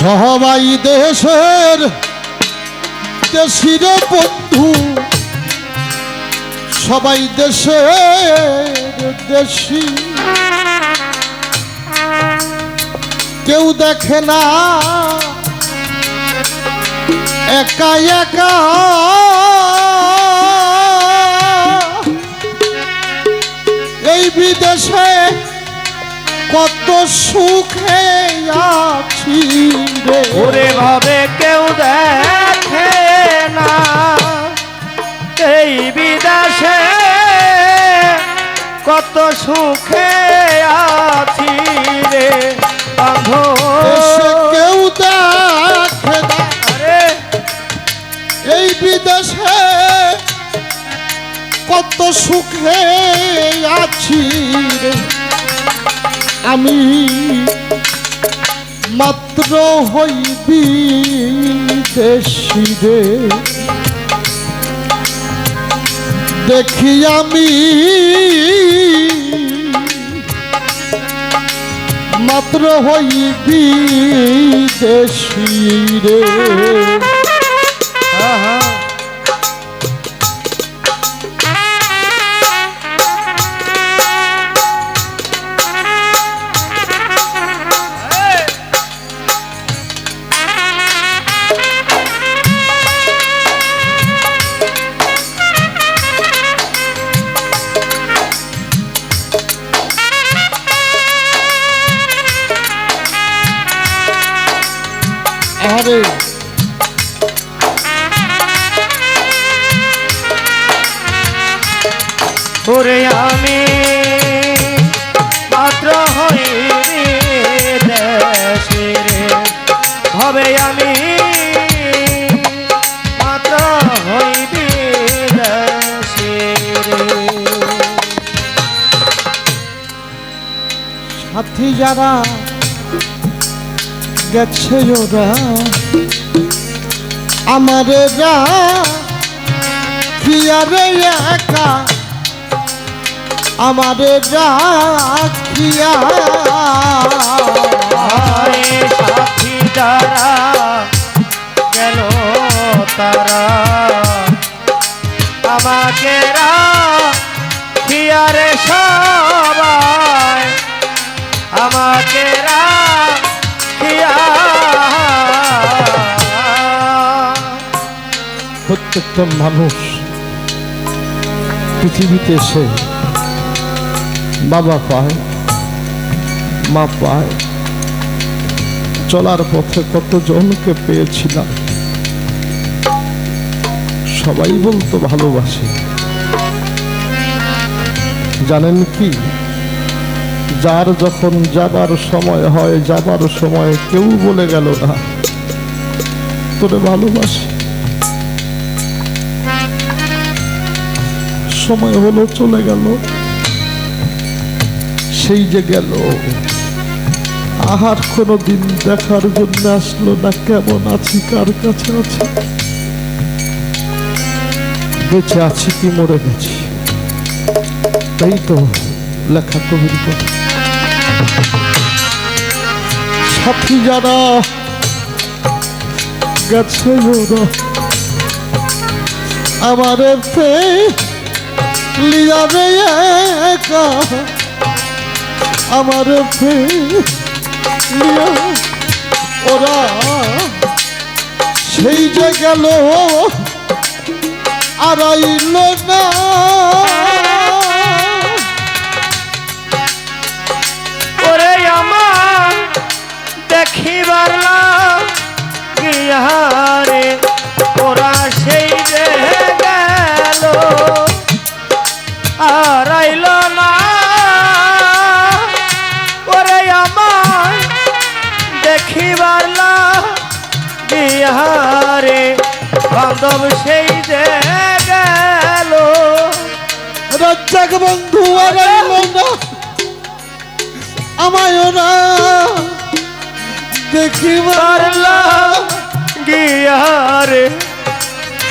সবাই দেশের দেশির বন্ধু। সবাই দেশের দেশি। কেউ দেখে না একা একা। এই বিদেশে কত সুখে আছি রে। ওরে ভাবে কেউ দেখে না। এই বিদেশে কত সুখে আছি রে। কেউ দেখে আরে। এই বিদেশে কত সুখে আছি রে। আমি মাত্র হইবি দেশি রে দেখি আমি মাত্র হইবি দেশি আরে। ওরে আমি মাত্র হইবি দেশের। হবে আমি মাত্র হইবি দেশের। সাথী যারা গেছে ওরা। আমারে রা একা। আমারে রাখিয়া সাথী যারা, গেল তারা। আমাকে রাখিয়ারে সবাই। আমাকে প্রত্যেকটা মানুষ পৃথিবীতে এসে বাবা পায়, মা পায়। চলার পথে কতজনকে পেয়েছিলাম? সবাই বলতো ভালোবাসি। জানেন কি? যার যখন যাবার সময় হয়, যাবার সময় কেউ বলে গেল না, তোরে ভালোবাসি। সময় হলো, চলে গেল। সেই যে গেল। আহার কোনো দিন দেখার জন্য আসলো না, কেমন আছি, কার কাছে আছে? বেঁচে আছি কি, মরে গেছি। তাই তো লেখা কবির সাথী যারা গেছে ওরা আমার লিয়া রে একা। আমার লিয়া, ওরা সেই যে গেল আর না ওরে আমার দেখিবার গিয়ারে আর আইল না। ওরে আমার দেখিবার গিয়ারে বান্ধব সেই যে গেল। রাজ্জাক বন্ধু না আমায় দেখিবার পারলা গিয়ারে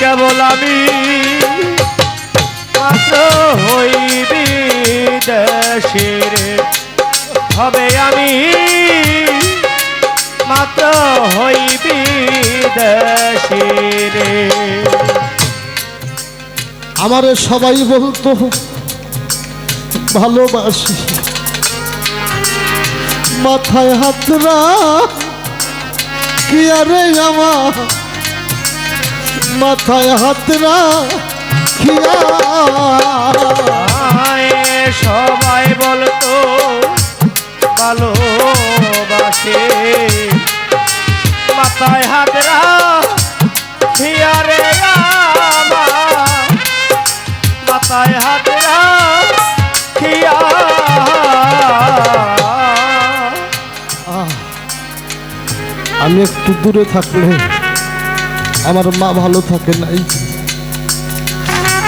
কেবল আমি মাত্র দেশের হবে আমি মাত্র হইবি দেশি রে। আমারে সবাই বলতো, ভালোবাসি। মাথায় হাত কি আরে আমার? মাথায় হাত রাখ ভালোবাসে মাথায় হাত আমার। মাথায় হাত আমি একটু দূরে থাকলে আমার মা ভালো থাকে নাই।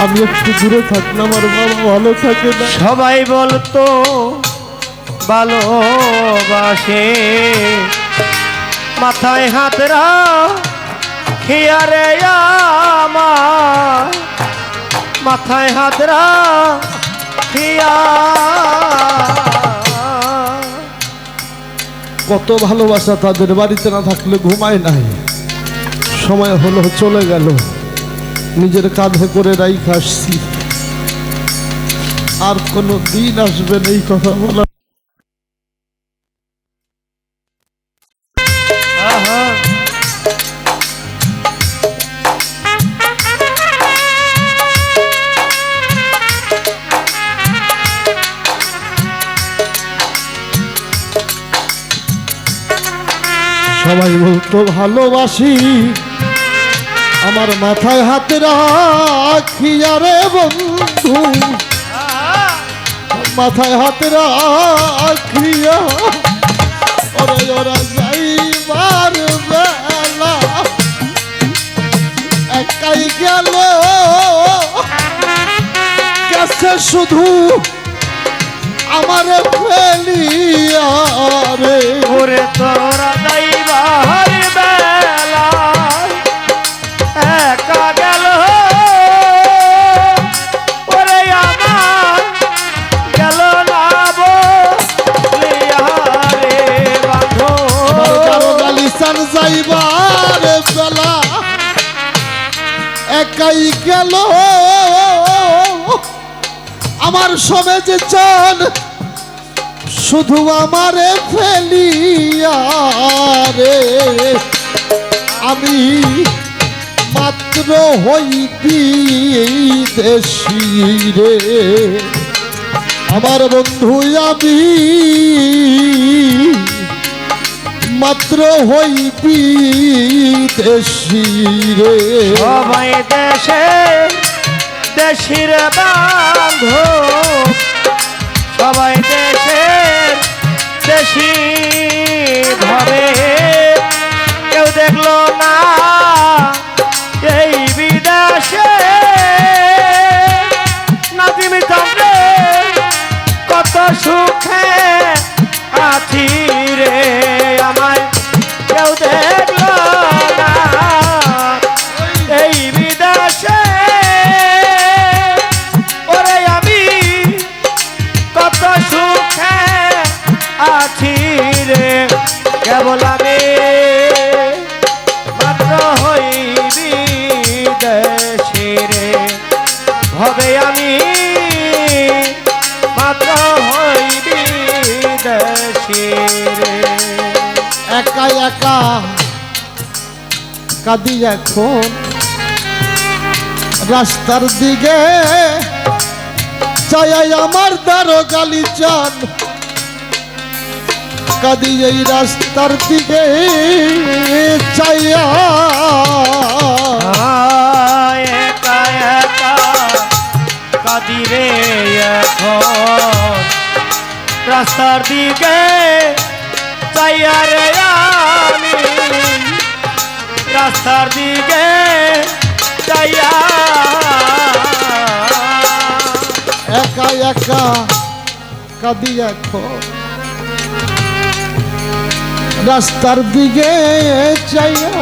আমি একটু দূরে থাকলে আমার মা ভালো থাকে না সবাই বলতো ভালোবাসে। মাথায় হাত রাখিয়ারে আমার। মাথায় হাত রাখিয়া কত ভালোবাসা তাদের বাড়িতে না থাকলে ঘুমায় নাই। সময় হলো, চলে গেল। নিজের কাঁধে করে রাইখ আসছি। আর কোনো দিন আসবে এই কথা বলা সবাই বলতো ভালোবাসি। আমার মাথায় হাতে রাখি আরে বন্ধু। মাথায় হাতে রাখিয়া। ওরে, ওরা যাইবার বেলা। একাই গেল। গেছে শুধু আমার ফেলিয়া রে। ওরে তোরা যাইবার যাইবার বেলা একাই গেল। আমার সমে যে চান শুধু আমারে ফেলিয়া রে। আমি মাত্র হইবি দেশি রে। আমার বন্ধু, আমি মাত্র হইবি দেশি রে। সবাই দেশে দেশির বান্ধব। সবাই দেশের দেশি ধরে। কেউ দেখল না এই বিদেশে। নাতিমি চন্দ্রে কত সুখে আছি। একা কাঁদি এখন রাস্তার দিকে চাই আমার দারো গালি চান। কাঁদি এই রাস্তার দিকে চাইয়া একা কাদিরে এখন। রাস্তার দিকে রাস্তার দিকে একা একা কাঁদি এখন রাস্তার দিকে চাইয়া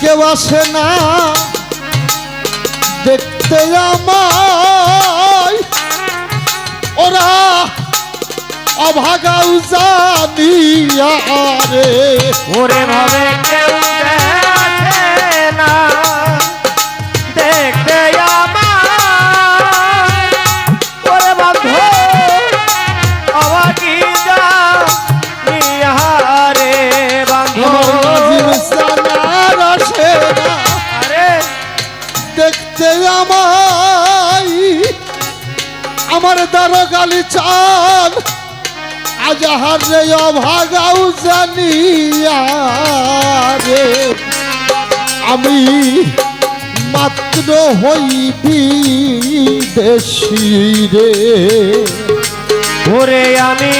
কেউ আসে না। দেখতে আমায়। ওরা অভাগাও জানিয়া রে। ওরে ভাবে কেউ না। দেখতে আমার ওরে বন্ধু যা নিহারে বন্ধু। দেখতে আমায়। আমার দারগালি চাল আজাহার রে অভাগাও জানিয়া রে। আমি মাত্র হইবি দেশি রে। ওরে আমি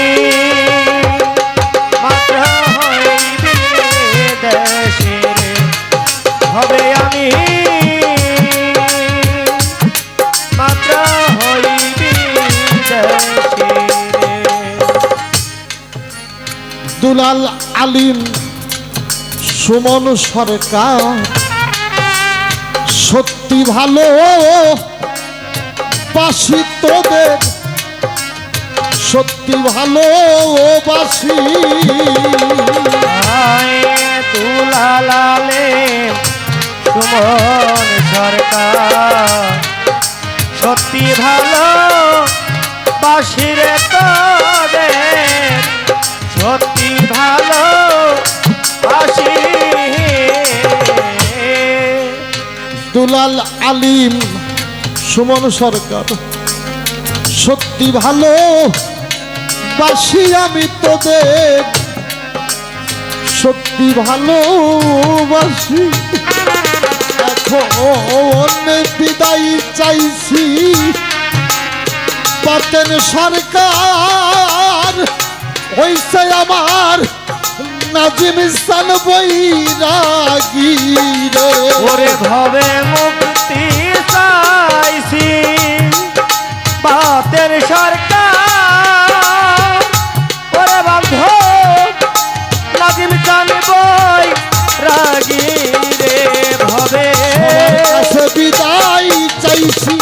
দুলাল আলিম সুমন সরকার। সত্যি ভালো বাসি তোদের। সত্যি ভালো বাসি। সুমন সরকার। সত্যি ভালো বাসিরে তোদের। দুলাল আলিম, সুমন সরকার। সত্যি ভালো, বাসি আমি তোদের। সত্যি ভালো, বাসি। বিদায় চাইছি। পাতেন সরকার, হইছে আমার নাজিম ইসান বৈরাগী রে। ওরে ভবে মুক্তি চাইছি বাতের সরকার। ওরে বন্ধ নাজিম চান বই রাগি রে ভবে বিদায় চাইছি।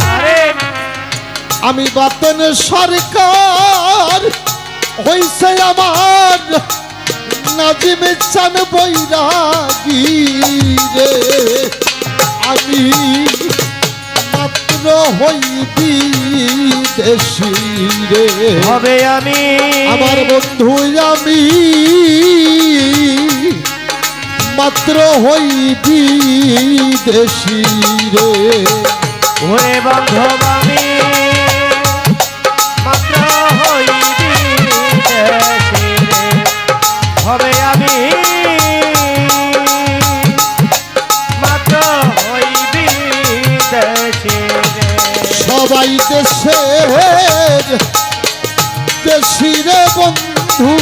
আমি বাতেন সরকার হইছে আমার নাজিম চান বৈরাগী রে। আমি মাত্র হইবি দেশি রে। হবে আমি। আমার বন্ধু আমি মাত্র হইবি দেশি রে। ওরে বান্ধব সবাই দেশের দেশি রে বন্ধু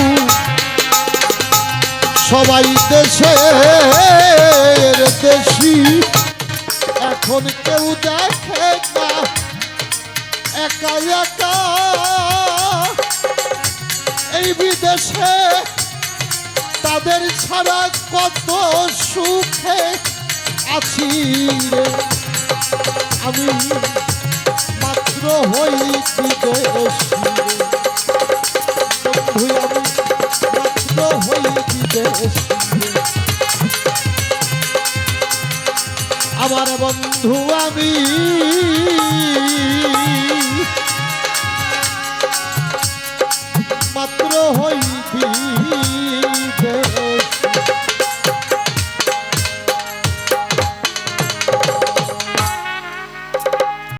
সবাই দেশের দেশি এখন কেউ দেখে না। একা একা। এই বিদেশে তাদের ছাড়া কত সুখে আছি আমি মাত্র হই বিদেশি রে। বন্ধু আমি মাত্র হই আমার বন্ধু আমি